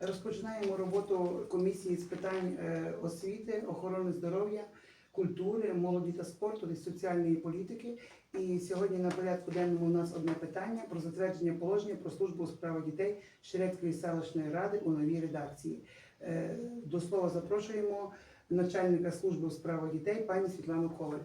Розпочинаємо роботу комісії з питань е, освіти, охорони здоров'я, культури, молоді та спорту і соціальної політики. І сьогодні на порядку денному у нас одне питання про затвердження положення про службу у справах дітей Шерецької селищної ради у новій редакції. Е, До слова запрошуємо начальника служби у справах дітей пані Світлану Коваль.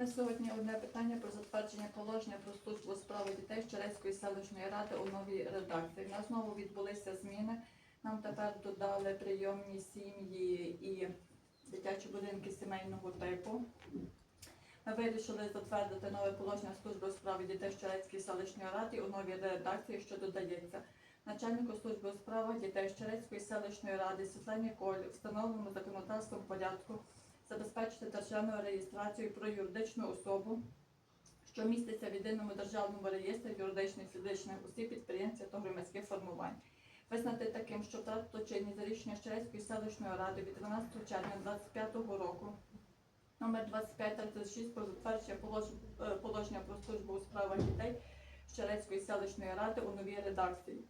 На сьогодні одне питання про затвердження положення про службу справи дітей Щерецької селищної ради у новій редакції. У нас знову відбулися зміни. Нам тепер додали прийомні сім'ї і дитячі будинки сімейного типу. Ми вирішили затвердити нове положення служби у справі дітей Щерецької селищної ради у новій редакції, що додається. Начальнику служби у справах дітей Щерецької селищної ради Світлані Коль встановленому законодавством порядку забезпечити державну реєстрацію про юридичну особу, що міститься в єдиному державному реєстрі юридичних фізичних осіб, підприємців та громадських формувань. Визнати таким, що втратило чинність за рішення Щерецької селищної ради від 12 червня 2025 року номер 2536 про затвердження е, положення про службу у справах дітей Щерецької селищної ради у новій редакції.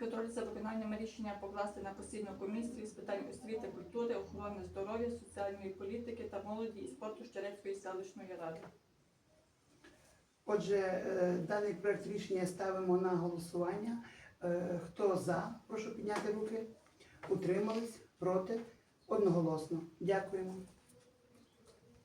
Контроль за виконанням рішення покласти на постійну комісію з питань освіти, культури, охорони здоров'я, соціальної політики та молоді і спорту Щерецької селищної ради. Отже, е, даний проект рішення ставимо на голосування. Е, Хто за, прошу підняти руки. Утримались, проти, одноголосно. Дякуємо.